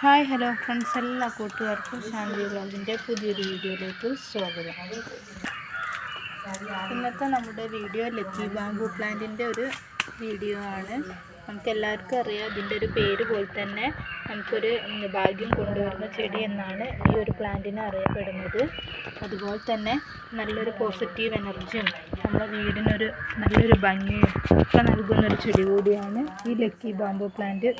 Hi hello friends എല്ലാ കൂട്ടുകാർക്കും ശാന്തി വ്ളോഗിന്റെ പുതിയൊരു വീഡിയോയിലേക്ക് സ്വാഗതം. ഇന്നത്തെ നമ്മുടെ വീഡിയോ ലക്കി ബാംബു പ്ലാന്റിന്റെ ഒരു വീഡിയോ ആണ്. നമുക്ക് എല്ലാവർക്കും അറിയാം ഇതിന്റെ ഒരു പേര് പോലെ തന്നെ നമുക്കൊരു ഭാഗ്യം കൊണ്ടുവരുന്ന ചെടി എന്നാണ് ഈ ഒരു പ്ലാന്റിനെ അറിയപ്പെടുന്നത്. അതുപോലെ തന്നെ നല്ലൊരു പോസിറ്റീവ് എനർജിയും നമ്മുടെ വീടിനൊരു നല്ലൊരു ഭംഗിയും ഒക്കെ നൽകുന്നൊരു ചെടി കൂടിയാണ് ഈ ലക്കി ബാംബു പ്ലാന്റ്.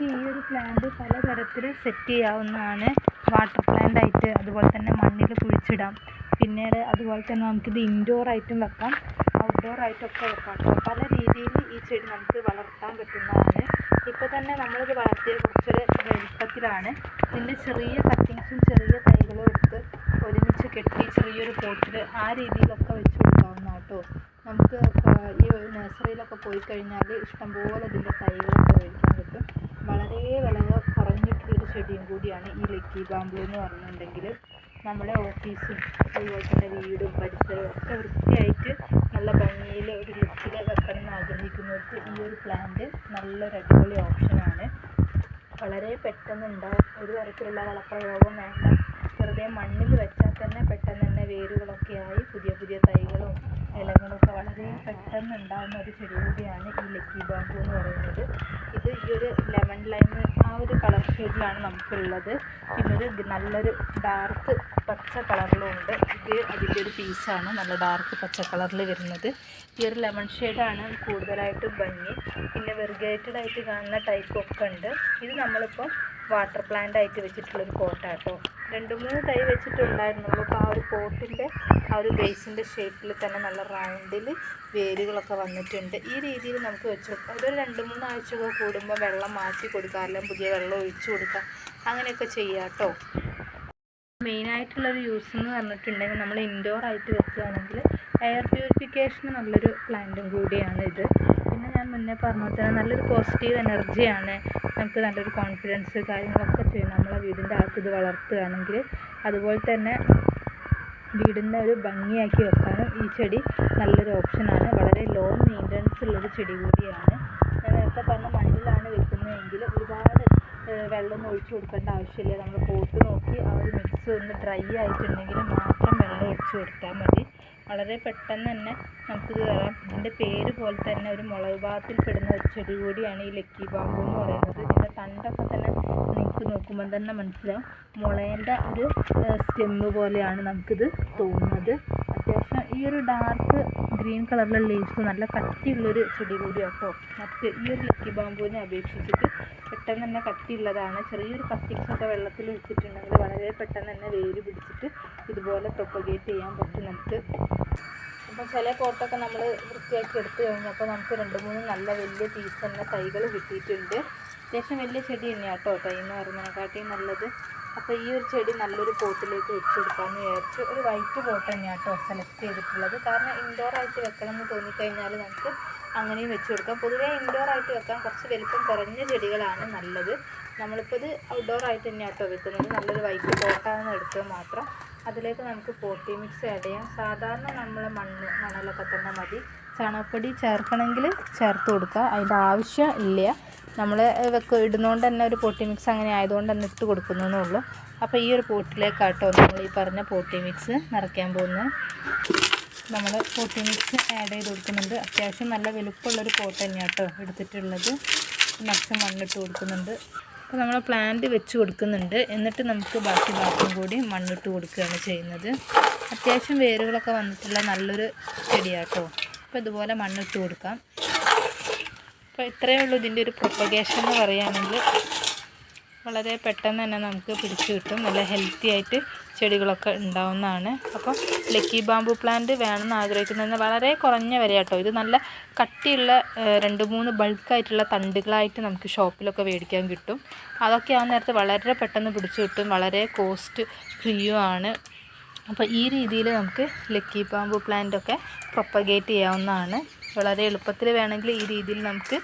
നമുക്ക് ഈ ഒരു പ്ലാന്റ് പലതരത്തിൽ സെറ്റ് ചെയ്യാവുന്നതാണ്. വാട്ടർ പ്ലാന്റ് ആയിട്ട് അതുപോലെ തന്നെ മണ്ണിൽ കുഴിച്ചിടാം. പിന്നീട് അതുപോലെ തന്നെ നമുക്കിത് ഇൻഡോർ ആയിട്ടും വെക്കാം. ഔട്ട്ഡോർ ആയിട്ടൊക്കെ വെക്കാം. പല രീതിയിൽ ഈ ചെടി നമുക്ക് വളർത്താൻ പറ്റുന്നതാണ്. ഇപ്പോൾ തന്നെ നമ്മളിത് വളർത്തിയ കുറച്ചൊരു വലിപ്പത്തിലാണ്. ഇതിന്റെ ചെറിയ കട്ടിങ്സും ചെറിയ തൈകളും എടുത്ത് ഒരുമിച്ച് കെട്ടി ചെറിയൊരു പോട്ടിൽ ആ രീതിയിലൊക്കെ വെച്ച് കൊടുക്കാവുന്ന കേട്ടോ. നമുക്ക് ഈ നഴ്സറിയിലൊക്കെ പോയി കഴിഞ്ഞാൽ ഇഷ്ടംപോലെ ഇതിന്റെ തൈകളൊക്കെ മേടിക്കാൻ കിട്ടും വളരെ വില കുറഞ്ഞിട്ടുള്ളൊരു ചെടിയും കൂടിയാണ് ഈ ലക്കി ബാംബു എന്ന് പറഞ്ഞിട്ടുണ്ടെങ്കിൽ നമ്മുടെ ഓഫീസും അതുപോലെ തന്നെ വീടും പരിസരവും ഒക്കെ വൃത്തിയായിട്ട് നല്ല ഭംഗിയിൽ ഒരു ലുക്കിൽ വെക്കണം എന്ന് ആഗ്രഹിക്കുന്നവർക്ക് ഈ ഒരു പ്ലാന്റ് നല്ലൊരു അടിപൊളി ഓപ്ഷനാണ് വളരെ പെട്ടെന്ന് ഉണ്ടാവും ഒരു തരത്തിലുള്ള വളപ്രയോഗം വേണ്ട. വെറുതെ മണ്ണിൽ വെച്ചാൽ തന്നെ പെട്ടെന്ന് തന്നെ വേരുകളൊക്കെ ആയി പുതിയ പുതിയ തൈകളും ഇലകളൊക്കെ വളരെ പെട്ടെന്ന് ഉണ്ടാകുന്ന ഒരു ചെടി കൂടിയാണ് ഈ ലക്കി ബാമ്പു എന്ന് പറയുന്നത്. ഇത് ഈ ഒരു ലെമൺ ലൈം ആ ഒരു കളർ ഷെയ്ഡിലാണ് നമുക്കുള്ളത്. പിന്നെ നല്ലൊരു ഡാർക്ക് പച്ച കളറിലും ഉണ്ട് ഇത് അതിന്റെ ഒരു പീസാണ്. നല്ല ഡാർക്ക് പച്ച കളറിൽ വരുന്നത്. ഈ ഒരു ലെമൺ ഷെയ്ഡാണ് കൂടുതലായിട്ടും ഭംഗി. പിന്നെ വെറുഗേറ്റഡ് ആയിട്ട് കാണുന്ന ടൈപ്പ് ഒക്കെ ഉണ്ട്. ഇത് നമ്മളിപ്പോൾ വാട്ടർ പ്ലാന്റ് ആയിട്ട് വെച്ചിട്ടുള്ളൊരു കേട്ടോ രണ്ട് മൂന്ന് തൈ വെച്ചിട്ടുണ്ടായിരുന്നുള്ളൂ. അപ്പോൾ ആ ഒരു പോട്ടിന്റെ ആ ഒരു ബേസിന്റെ ഷേപ്പിൽ തന്നെ നല്ല റൗണ്ടിൽ വേരുകളൊക്കെ വന്നിട്ടുണ്ട്. ഈ രീതിയിൽ നമുക്ക് വെച്ച് കൊടുക്കാം ഇതൊരു രണ്ട് മൂന്ന് ആഴ്ചയൊക്കെ കൂടുമ്പോൾ വെള്ളം മാറ്റി കൊടുക്കുക അല്ലെങ്കിൽ പുതിയ വെള്ളം ഒഴിച്ചു കൊടുക്കുക അങ്ങനെയൊക്കെ ചെയ്യാം കേട്ടോ മെയിനായിട്ടുള്ളൊരു യൂസ് എന്ന് പറഞ്ഞിട്ടുണ്ടെങ്കിൽ നമ്മൾ ഇൻഡോർ ആയിട്ട് വെക്കുകയാണെങ്കിൽ എയർ പ്യൂരിഫിക്കേഷന് നല്ലൊരു പ്ലാന്റും കൂടിയാണ് ഇത്. ഞാൻ മുന്നേ പറഞ്ഞ പോലെ തന്നെ നല്ലൊരു പോസിറ്റീവ് എനർജിയാണ് നമുക്ക് നല്ലൊരു കോൺഫിഡൻസ് കാര്യങ്ങളൊക്കെ ചെയ്യും. നമ്മളെ വീടിന്റെ അകത്ത് ഇത് വളർത്തുകയാണെങ്കിൽ അതുപോലെ തന്നെ വീടിന്റെ ഒരു ഭംഗിയാക്കി വെക്കാനും ഈ ചെടി നല്ലൊരു ഓപ്ഷനാണ് വളരെ ലോ മെയിന്റനൻസ് ഉള്ളൊരു ചെടി കൂടിയാണ്. ഞാൻ നേരത്തെ പറഞ്ഞ മണ്ണിലാണ് വെക്കുന്നതെങ്കിൽ ഒരുപാട് വെള്ളമൊന്നും ഒഴിച്ചു കൊടുക്കേണ്ട ആവശ്യമില്ല. നമ്മൾ പോട്ട് നോക്കി ആ ഒരു മിക്സ് ഒന്ന് ഡ്രൈ ആയിട്ടുണ്ടെങ്കിൽ മാത്രം വെള്ളം ഒഴിച്ചു കൊടുത്താൽ മതി. വളരെ പെട്ടെന്ന് തന്നെ നമുക്കിത് വരാം ഇതിന്റെ പേര് പോലെ തന്നെ ഒരു മുളക് ഭാഗത്തിൽ പെടുന്ന ഒരു ചെടി കൂടിയാണ് ഈ ലക്കി ബാമ്പു എന്ന് പറയുന്നത്. ഇതിന്റെ തണ്ടൊക്കെ തന്നെ നിങ്ങൾക്ക് നോക്കുമ്പോൾ തന്നെ മനസ്സിലാവും. മുളേന്റെ ഒരു സ്റ്റെമ്മ് പോലെയാണ് നമുക്കിത് തോന്നുന്നത്. അത്യാവശ്യം ഈ ഒരു ഡാർക്ക് ഗ്രീൻ കളറിലുള്ള ലീവ്സ് നല്ല കട്ടിയുള്ളൊരു ചെടി കൂടിയാണ് കേട്ടോ. മറ്റ് ഈ ഒരു ലക്കി ബാമ്പുവിനെ അപേക്ഷിച്ചിട്ട് പെട്ടെന്ന് തന്നെ കട്ടിയുള്ളതാണ്. ചെറിയൊരു കട്ടിങ്സ് ഒക്കെ വെള്ളത്തിൽ വെച്ചിട്ടുണ്ടെങ്കിൽ വളരെ പെട്ടെന്ന് തന്നെ വേര് പിടിച്ചിട്ട് ഇതുപോലെ പ്രൊപ്പഗേറ്റ് ചെയ്യാൻ പറ്റും നമുക്ക്. അപ്പോൾ ചില പോട്ടൊക്കെ നമ്മൾ വൃത്തിയാക്കി എടുത്തു കഴിഞ്ഞപ്പോൾ നമുക്ക് രണ്ട് മൂന്ന് നല്ല വലിയ പീസ് തന്നെ തൈകൾ കിട്ടിയിട്ടുണ്ട്. അത്യാവശ്യം വലിയ ചെടി തന്നെയാണ് കേട്ടോ തൈ എന്ന് പറയുന്നതിനെക്കാട്ടിയും നല്ലത്. അപ്പോൾ ഈ ഒരു ചെടി നല്ലൊരു പോട്ടിലേക്ക് വെച്ച് കൊടുക്കാമെന്ന് വിചാരിച്ചു ഒരു വൈറ്റ് പോട്ട് തന്നെയാണ് കേട്ടോ സെലക്ട് ചെയ്തിട്ടുള്ളത്. കാരണം ഇൻഡോർ ആയിട്ട് വെക്കണം എന്ന് തോന്നിക്കഴിഞ്ഞാൽ നമുക്ക് അങ്ങനെയും വെച്ച് കൊടുക്കാം. പൊതുവേ ഇൻഡോർ ആയിട്ട് വെക്കാൻ കുറച്ച് വലിപ്പം കുറഞ്ഞ ചെടികളാണ് നല്ലത്. നമ്മളിപ്പോൾ ഇത് ഔട്ട്ഡോർ ആയിട്ട് തന്നെയാണ് കേട്ടോ വെക്കുന്നത്. നല്ലൊരു വൈറ്റ് പോട്ടാണെന്ന് എടുത്തത് മാത്രം. അതിലേക്ക് നമുക്ക് പോട്ടി മിക്സ് ആഡ് ചെയ്യാം. സാധാരണ നമ്മൾ മണ്ണ് മണലൊക്കെ തന്നെ മതി. ചാണകപ്പൊടി ചേർക്കണമെങ്കിൽ ചേർത്ത് കൊടുക്കുക. അതിന്റെ ആവശ്യം ഇല്ല. നമ്മൾ വെക്ക് ഇടുന്നതുകൊണ്ട് തന്നെ ഒരു പോട്ടി മിക്സ് അങ്ങനെ ആയതുകൊണ്ട് തന്നെ ഇട്ട് കൊടുക്കുന്നതേ ഉള്ളൂ അപ്പോൾ ഈ ഒരു പോട്ടിലേക്കാട്ടോ നമ്മൾ ഈ പറഞ്ഞ പോട്ടി മിക്സ് നിറയ്ക്കാൻ പോകുന്നത്. നമ്മൾ പോട്ടി മിക്സ് ആഡ് ചെയ്ത് കൊടുക്കുന്നുണ്ട്. അത്യാവശ്യം നല്ല വലുപ്പമുള്ളൊരു പോട്ട് തന്നെയാണ് കേട്ടോ എടുത്തിട്ടുള്ളത്. നിറച്ച് മണ്ണിട്ട് കൊടുക്കുന്നുണ്ട്. അപ്പോൾ നമ്മൾ പ്ലാന്റ് വെച്ച് കൊടുക്കുന്നുണ്ട്. എന്നിട്ട് നമുക്ക് ബാക്കി ഭാഗം കൂടി മണ്ണിട്ട് കൊടുക്കുകയാണ് ചെയ്യുന്നത്. അത്യാവശ്യം വേരുകളൊക്കെ വന്നിട്ടുള്ള നല്ലൊരു ചെടിയാട്ടോ. അപ്പോൾ ഇതുപോലെ മണ്ണിട്ട് കൊടുക്കാം. അപ്പോൾ ഇത്രയേ ഉള്ളൂ ഇതിന്റെ ഒരു പ്രൊപ്പഗേഷൻ എന്ന് പറയുകയാണെങ്കിൽ. വളരെ പെട്ടെന്ന് തന്നെ നമുക്ക് പിടിച്ചു കിട്ടും. നല്ല ഹെൽത്തി ആയിട്ട് ചെടികളൊക്കെ ഉണ്ടാവുന്നതാണ്. അപ്പോൾ ലക്കി ബാമ്പു പ്ലാന്റ് വേണമെന്ന് ആഗ്രഹിക്കുന്നതിന് വളരെ കുറഞ്ഞ വില കേട്ടോ ഇത് നല്ല കട്ടിയുള്ള രണ്ട് മൂന്ന് ബൾക്കായിട്ടുള്ള തണ്ടുകളായിട്ട് നമുക്ക് ഷോപ്പിലൊക്കെ മേടിക്കാൻ കിട്ടും. അതൊക്കെ ആ നേരത്ത് വളരെ പെട്ടെന്ന് പിടിച്ചു കിട്ടും. വളരെ കോസ്റ്റ് ഫ്രീയും ആണ് അപ്പോൾ ഈ രീതിയിൽ നമുക്ക് ലക്കി ബാമ്പു പ്ലാന്റൊക്കെ പ്രൊപ്പഗേറ്റ് ചെയ്യാവുന്നതാണ്. വളരെ എളുപ്പത്തിൽ വേണമെങ്കിൽ ഈ രീതിയിൽ നമുക്ക്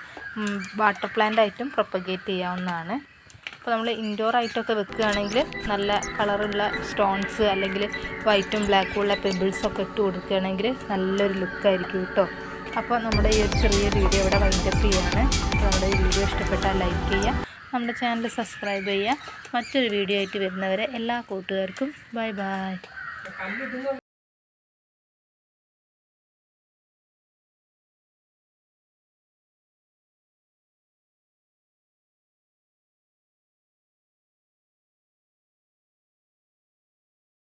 വാട്ടർ പ്ലാന്റ് ആയിട്ടും പ്രൊപ്പഗേറ്റ് ചെയ്യാവുന്നതാണ്. അപ്പോൾ നമ്മൾ ഇൻഡോർ ആയിട്ടൊക്കെ വെക്കുകയാണെങ്കിൽ നല്ല കളറുള്ള സ്റ്റോൺസ് അല്ലെങ്കിൽ വൈറ്റും ബ്ലാക്കും ഉള്ള പെബിൾസൊക്കെ ഇട്ട് കൊടുക്കുകയാണെങ്കിൽ നല്ലൊരു ലുക്കായിരിക്കും കേട്ടോ അപ്പോൾ നമ്മുടെ ഈ ഒരു ചെറിയ വീഡിയോ ഇവിടെ വൈൻഡപ്പ് ചെയ്യാണ്. അപ്പോൾ നമ്മുടെ ഈ വീഡിയോ ഇഷ്ടപ്പെട്ടാൽ ലൈക്ക് ചെയ്യുക. നമ്മുടെ ചാനൽ സബ്സ്ക്രൈബ് ചെയ്യുക. മറ്റൊരു വീഡിയോ ആയിട്ട് വരുന്നവരെ എല്ലാ കൂട്ടുകാർക്കും ബൈ ബൈ